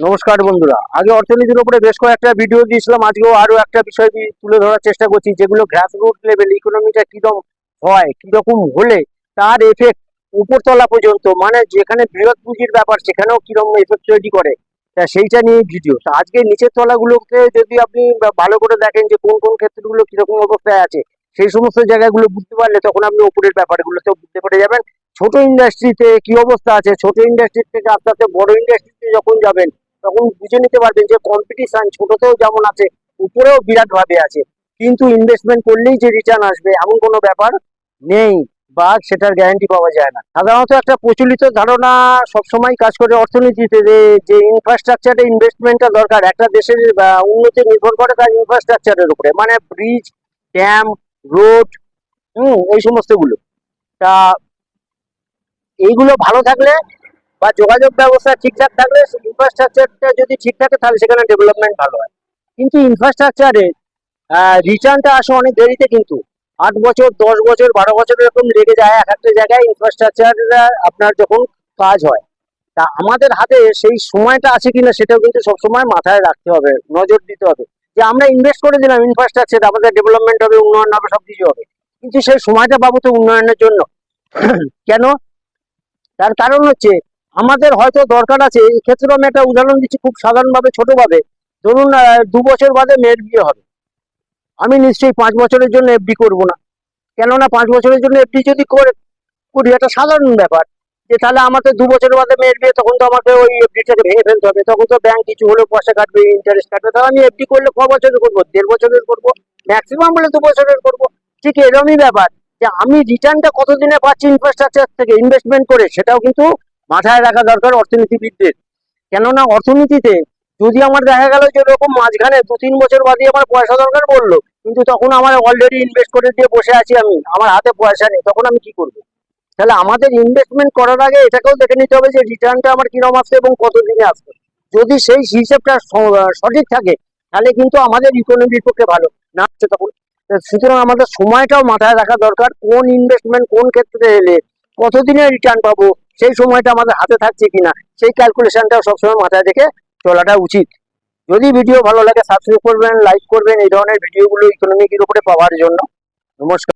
নমস্কার বন্ধুরা। আগে অর্থনীতির উপরে বেশ কয়েকটা ভিডিও দিয়েছিলাম, আজকেও আরও একটা বিষয় তুলে ধরার চেষ্টা করছি, যেগুলো গ্রাসরুট লেভেল ইকোনমিটা কীরকম হয়, কীরকম হলে তার এফেক্ট উপরতলা পর্যন্ত মানে যেখানে বৃহৎ পুঁজির ব্যাপার, সেখানেও কীরকম এফেক্ট তৈরি করে, তা সেইটা নিয়ে ভিডিও তা আজকে নিচের তলাগুলোকে যদি আপনি ভালো করে দেখেন যে কোন কোন ক্ষেত্রগুলো কীরকম অবস্থায় আছে, সেই সমস্ত জায়গাগুলো বুঝতে পারলে তখন আপনি উপরের ব্যাপারগুলোতেও বুঝতে পেরে যাবেন। ছোট ইন্ডাস্ট্রিতে কি অবস্থা আছে? ছোট ইন্ডাস্ট্রি থেকে আস্তে আস্তে বড় ইন্ডাস্ট্রিতে যখন যাবেন তখন বুঝে নিতে পারবেন যে কম্পিটিশন ছোটতেও যেমন আছে, উপরেও বিরাট ভাবে আছে। কিন্তু ইনভেস্টমেন্ট করলেই যে রিটার্ন আসবে, এমন কোনো ব্যাপার নেই বা সেটার গ্যারান্টি পাওয়া যায় না। সাধারণত একটা প্রচলিত ধারণা সবসময় কাজ করে অর্থনীতিতে যে ইনফ্রাস্ট্রাকচারে ইনভেস্টমেন্টটা দরকার, একটা দেশের উন্নতি নির্ভর করে তার ইনফ্রাস্ট্রাকচারের উপরে। মানে ব্রিজ ড্যাম রোড হুম, এই সমস্তগুলো। তা, এইগুলো ভালো থাকলে বা যোগাযোগ ব্যবস্থা ঠিকঠাক থাকলে ইনফ্রাস্ট্রাকচারটা যদি ঠিক থাকে, তাহলে সেখানে ডেভেলপমেন্ট ভালো হয়। কিন্তু ইনফ্রাস্ট্রাকচারে রিটার্নটা আসে অনেক দেরিতে কিন্তু। আট বছর, দশ বছর, বারো বছর এরকম লেগে যায় এক একটা জায়গায় ইনফ্রাস্ট্রাকচার আপনার যখন কাজ হয়। তা আমাদের হাতে সেই সময়টা আছে কিনা সেটাও কিন্তু সবসময় মাথায় রাখতে হবে, নজর দিতে হবে। যে আমরা ইনভেস্ট করে দিলাম ইনফ্রাস্ট্রাকচার আমাদের ডেভেলপমেন্ট হবে, উন্নয়ন হবে সব কিছু হবে। কিন্তু সেই সময়টা পাবো তো উন্নয়নের জন্য। কেন? তার কারণ হচ্ছে আমাদের হয়তো দরকার আছে। এই ক্ষেত্রে আমি একটা উদাহরণ দিচ্ছি খুব সাধারণভাবে, ছোটভাবে। ধরুন দু বছর বাদে মেয়ের বিয়ে হবে। আমি নিশ্চয়ই পাঁচ বছরের জন্য এফডি করব না। কেননা পাঁচ বছরের জন্য এফডি যদি করে, করি একটা সাধারণ ব্যাপার। যে তাহলে আমাকে দু বছর বাদে মেয়ের বিয়ে, তখন তো আমাকে ওই এফডিটাকে ভেঙে ফেলতে হবে। তখন তো ব্যাংক কিছু হলেও পয়সা কাটবে ইন্টারেস্ট কাটবে। তাহলে আমি এফডি করলে ক বছরের করব? দেড় বছরের করব? ম্যাক্সিমাম হলে দু বছরের করব? ঠিক এরকমই ব্যাপার। যে আমি রিটার্নটা কতদিনে পাচ্ছি ইনফ্রাস্ট্রাকচার থেকে ইনভেস্টমেন্ট করে, সেটাও কিন্তু মাথায় রাখা দরকার অর্থনীতিবিদদের। কেননা অর্থনীতিতে যদি আমার দেখা গেল যে এরকম মাঝখানে দু তিন বছর বাদে আমার পয়সা দরকার পড়ল, কিন্তু তখন আমার অলরেডি ইনভেস্ট করে দিয়ে বসে আছি আমি, আমার হাতে পয়সা নেই, তখন আমি কি করব? তাহলে আমাদের ইনভেস্টমেন্ট করার আগে এটাকেও দেখে নিতে হবে যে রিটার্নটা আমার কিরম আসছে এবং কত দিনে আসছে যদি সেই হিসেবটা সঠিক থাকে, তাহলে কিন্তু আমাদের ইকোনমির পক্ষে ভালো। না হচ্ছে তখন। সুতরাং আমাদের সময়টাও মাথায় রাখা দরকার, কোন ইনভেস্টমেন্ট কোন ক্ষেত্রে এলে, কতদিনে রিটার্ন পাবো সেই সময়টা আমাদের হাতে থাকছে কিনা, সেই ক্যালকুলেশনটাও সবসময় মাথায় দেখে চলাটা উচিত। যদি ভিডিও ভালো লাগে সাবস্ক্রাইব করবেন লাইক করবেন, এই ধরনের ভিডিওগুলো ইকোনমিকের উপরে পাওয়ার জন্য। নমস্কার।